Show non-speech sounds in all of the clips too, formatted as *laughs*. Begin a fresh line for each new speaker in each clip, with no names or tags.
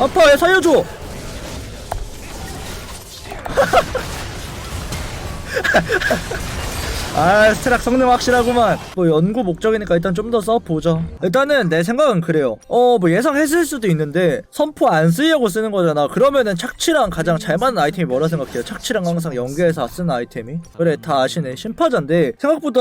아파 야 살려줘 *laughs* 아 스트락 성능 확실하구만. 뭐 연구 목적이니까 일단 좀 더 써보자 일단은 내 생각은 그래요. 어 뭐 예상했을 수도 있는데 선포 안 쓰려고 쓰는 거잖아. 그러면은 착취랑 가장 잘 맞는 아이템이 뭐라 생각해요? 착취랑 항상 연계해서 쓰는 아이템이? 그래 다 아시네. 심파자인데. 생각보다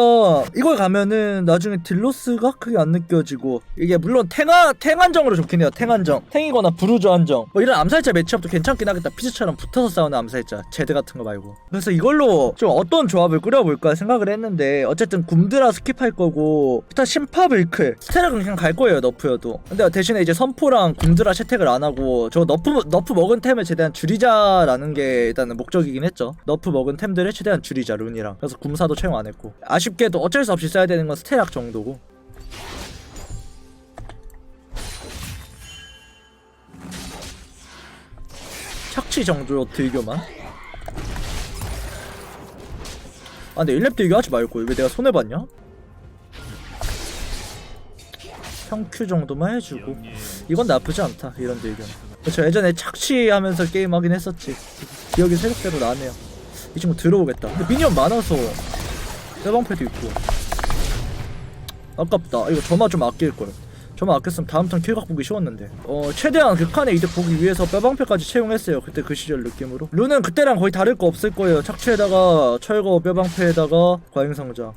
이걸 가면은 나중에 딜로스가 크게 안 느껴지고 이게 물론 탱하, 탱한정으로 좋긴 해요. 탱한정. 탱이거나 부르주 한정. 뭐 이런 암살자 매치업도 괜찮긴 하겠다. 피즈처럼 붙어서 싸우는 암살자. 제드 같은 거 말고. 그래서 이걸로 좀 어떤 조합을 꾸려볼까 생각 을 했는데 어쨌든 굼드라 스킵할 거고 일단 심파블클 스테락은 그냥 갈 거예요 너프여도. 근데 대신에 이제 선포랑 굼드라 채택을 안 하고 저 너프 너프 먹은 템을 최대한 줄이자라는 게 일단은 목적이긴 했죠. 너프 먹은 템들을 최대한 줄이자 룬이랑. 그래서 굼사도 채용 안 했고. 아쉽게도 어쩔 수 없이 써야 되는 건 스테락 정도고. 착취 정도 들교만 아 근데 1렙 들교 하지 말고 왜 내가 손해봤냐? 평큐 정도만 해주고. 이건 나쁘지 않다 이런 들교는 저 예전에 착취하면서 게임하긴 했었지. 기억이 새록새록 나네요. 이 친구 들어오겠다. 근데 미니언 많아서 쇠방패도 있고. 아깝다. 이거 점화 좀 아낄걸 점화 아꼈으면 다음 턴 킬각 보기 쉬웠는데. 어 최대한 극한의 이득 보기 위해서 뼈방패까지 채용했어요 그때 그 시절 느낌으로. 룬은 그때랑 거의 다를 거 없을 거예요. 착취에다가 철거 뼈방패에다가 과잉상자.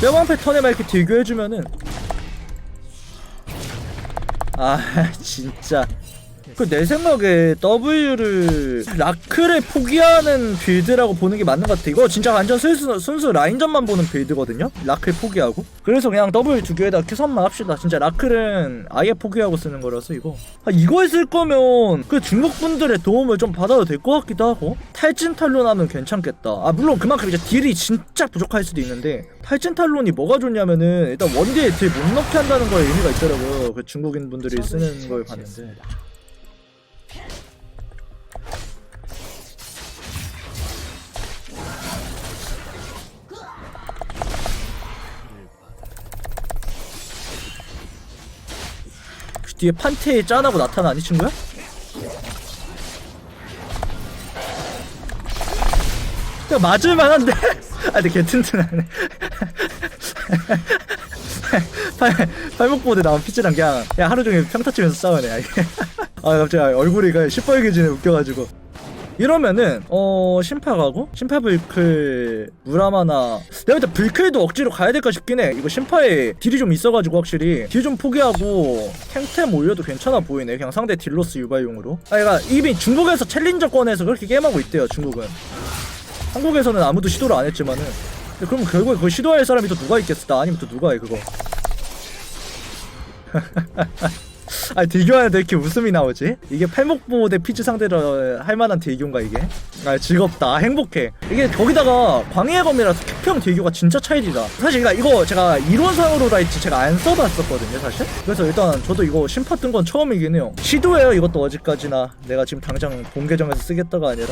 뼈방패 턴에만 이렇게 딜교해주면은 아 *laughs* 진짜 그 내 생각에 W를 라크를 포기하는 빌드라고 보는 게 맞는 것 같아. 이거 진짜 완전 순수, 순수 라인전만 보는 빌드거든요? 라크를 포기하고. 그래서 그냥 W 두 개에다 큐선만 합시다. 진짜 라클은 아예 포기하고 쓰는 거라서 이거. 아, 이거 했을 거면 그 중국 분들의 도움을 좀 받아도 될 것 같기도 하고. 탈진 탈론하면 괜찮겠다. 아 물론 그만큼 이제 딜이 진짜 부족할 수도 있는데 탈진 탈론이 뭐가 좋냐면은 일단 원딜 딜못 넣게 한다는 거에 의미가 있더라고요. 그 중국인 분들이 쓰는 걸 봤는데 뒤에 판테에 짠하고 나타나니 친구야? 야 맞을만 한데? 아 근데 개 튼튼하네 *laughs* 팔, 팔목보드 나온 피츠랑 그냥, 그냥 하루 종일 평타 치면서 싸우네 *laughs* 아, 갑자기 얼굴이 시뻘개지네 웃겨가지고 이러면은 어 심파 가고 심파 불클 무라마나 내가 일단 불클도 억지로 가야 될까 싶긴 해. 이거 심파에 딜이 좀 있어가지고 확실히. 딜 좀 포기하고 탱템 올려도 괜찮아 보이네. 그냥 상대 딜로스 유발용으로. 아 얘가 이미 중국에서 챌린저권에서 그렇게 게임하고 있대요 중국은. 한국에서는 아무도 시도를 안 했지만은. 그럼 결국에 그걸 시도할 사람이 또 누가 있겠어? 나 아니면 또 누가 해 그거 *laughs* 아니 딜교하는데 이렇게 웃음이 나오지? 이게 팔목보 대 피즈 상대로 할 만한 딜교인가 이게? 아 즐겁다. 행복해. 이게 거기다가 광해의 검이라서 큐평 딜교가 진짜 차이리다. 사실 그러니까 이거 제가 이론상으로라 했지 제가 안 써봤었거든요 사실? 그래서 일단 저도 이거 심파 뜬 건 처음이긴 해요. 시도해요 이것도 어디까지나. 내가 지금 당장 본 계정에서 쓰겠다가 아니라.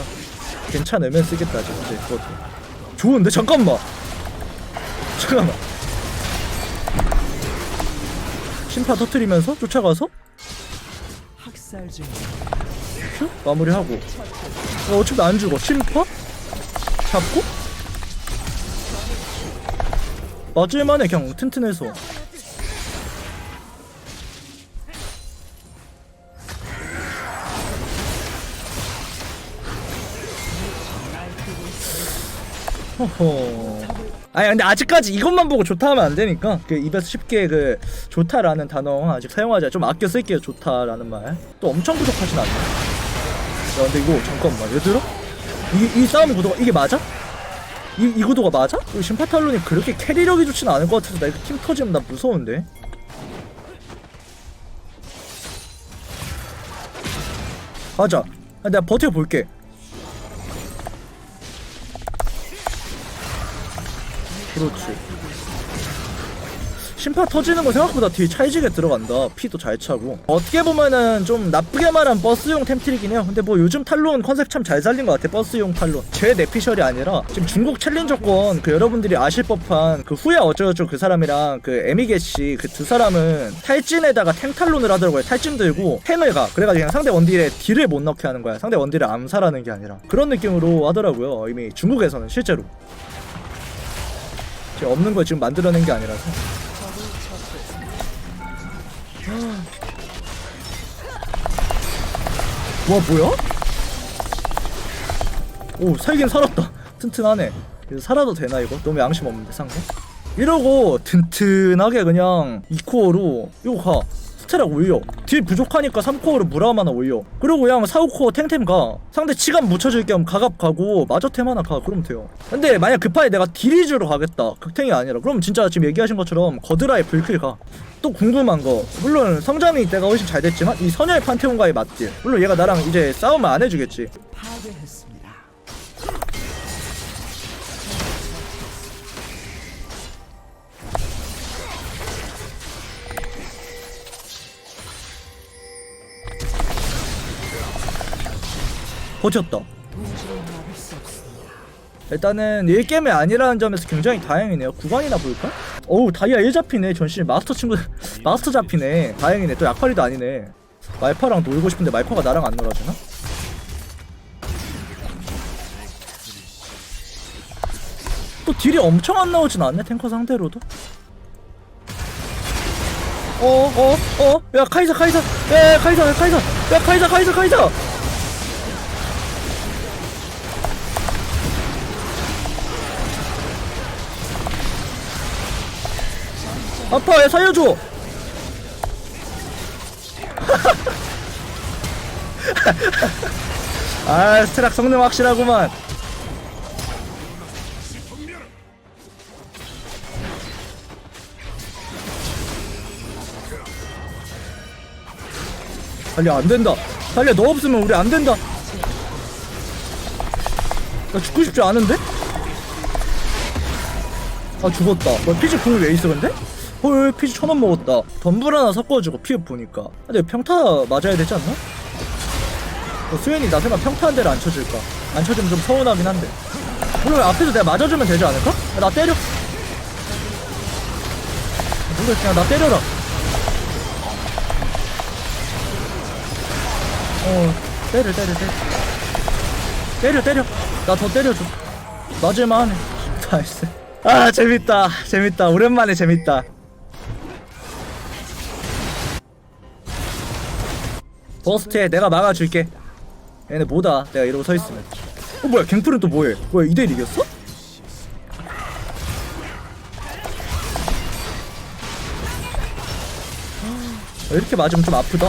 괜찮으면 쓰겠다 지금 이제 그것도. 좋은데? 잠깐만! 잠깐만. 심파 터트리면서 쫓아가서? 마무리하고. 어, 어차피 안 죽어. 심파? 잡고? 맞을만해 그냥. 튼튼해서 허허 아니 근데 아직까지 이것만 보고 좋다 하면 안 되니까. 그 입에서 쉽게 그 좋다라는 단어 아직 사용하자 좀 아껴 쓸게요 좋다라는 말. 또 엄청 부족하진 않네 야 근데 이거 잠깐만 얘들아 이, 이 싸움 구도가 이게 맞아? 이, 이 구도가 맞아? 이 심파탈론이 그렇게 캐리력이 좋진 않을 것 같아서 나 이거 팀 터지면 나 무서운데. 가자 아, 내가 버텨볼게 그렇지. 심파 터지는 거 생각보다 딜 찰지게 들어간다. 피도 잘 차고. 어떻게 보면은 좀 나쁘게 말한 버스용 템트리긴 해요. 근데 뭐 요즘 탈론 컨셉 참 잘 살린 것 같아 버스용 탈론. 제 내피셜이 아니라 지금 중국 챌린저권 그 여러분들이 아실 법한 그 후야 어쩌고저쩌고 그 사람이랑 그 에미게씨 그 두 사람은 탈진에다가 탱탈론을 하더라고요. 탈진 들고 템을 가. 그래가지고 그냥 상대 원딜에 딜을 못 넣게 하는 거야. 상대 원딜을 암살하는 게 아니라. 그런 느낌으로 하더라고요. 이미 중국에서는 실제로 지금 없는 걸 지금 만들어낸 게 아니라서 와 뭐야? 오 살긴 살았다 튼튼하네 이거 살아도 되나 이거? 너무 양심 없는데 상대? 이러고 튼튼하게 그냥 2코어로 이거 가 스테락 올려. 딜 부족하니까 3코어로 무람 하나 올려. 그리고 그냥 4, 5코어 탱템 가. 상대 치감 묻혀줄 겸 가갑 가고 마저템 하나 가. 그러면 돼요. 근데 만약 급하게 내가 딜 위주로 가겠다. 극탱이 아니라. 그럼 진짜 지금 얘기하신 것처럼 거드라의 불클 가또 궁금한 거. 물론 성장이 때가 훨씬 잘 됐지만 이 선녀의 판테온과의 맞딜. 물론 얘가 나랑 이제 싸움을 안 해주겠지.
파괴했습 버텼다.
일단은 1게임이 아니라는 점에서 굉장히 다행이네요. 구간이나 볼까? 어우 다이아 1 잡히네. 전신 마스터 친구 *laughs* 마스터 잡히네. 다행이네. 또 약팔이도 아니네. 말파랑 놀고 싶은데 말파가 나랑 안 놀아주나? 또 딜이 엄청 안 나오진 않네 탱커 상대로도. 어, 어, 어, 야, 카이사, 카이사, 야, 야, 카이사, 야, 카이사, 야, 카이사, 카이사, 카이사! 아빠 야 살려줘. *laughs* 아 스트락 성능 확실하구만. 달려 안된다. 달려 너 없으면 우리 안된다. 나 죽고 싶지 않은데? 아 죽었다. 뭐 피지 궁이 왜 있어 근데? 헐 피지 천원 먹었다. 덤불 하나 섞어주고 피읍 보니까. 근데 평타 맞아야 되지 않나? 어, 수현이 나 설마 평타 한 대를 안 쳐줄까? 안 쳐주면 좀 서운하긴 한데. 물론 앞에서 내가 맞아주면 되지 않을까? 야, 나 때려. 뭔가 그냥 나 때려라. 어 때려 때려 때려. 때려 때려. 나 더 때려줘. 맞을만 하네. *laughs* 나이스. 아 재밌다. 재밌다. 오랜만에 재밌다 버스트에 내가 막아줄게. 얘네 뭐다? 내가 이러고 서있으면. 어 뭐야 갱플은 또 뭐해? 뭐야 2대1 이겼어? 아, 이렇게 맞으면 좀 아프다.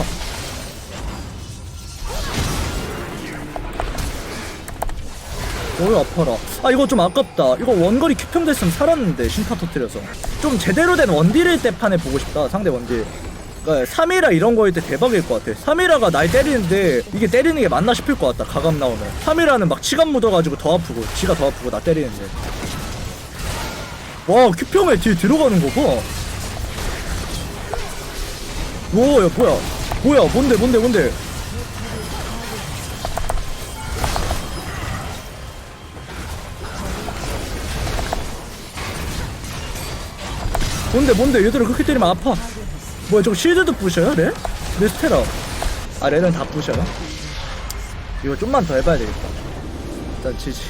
어이 아파라. 아 이거 좀 아깝다. 이거 원거리 큐평 됐으면 살았는데 신파 터트려서. 좀 제대로 된 원딜일 때 판에 보고 싶다 상대 원딜 그러니까 3이라 이런 거일 때 대박일 것 같아. 3이라가 날 때리는데 이게 때리는 게 맞나 싶을 것 같다 가감 나오면. 3이라는 막 치감 묻어가지고 더 아프고 지가 더 아프고 나 때리는데. 와 큐평에 뒤에 들어가는 거봐 와야 뭐야? 뭐야 뭔데 뭔데 뭔데? 뭔데 뭔데? 얘들아 그렇게 때리면 아파 뭐야 저거 실드도 부셔요 레? 레스테라 아 레는 다 부셔요? 이거 좀만 더 해봐야 되겠다 일단 지지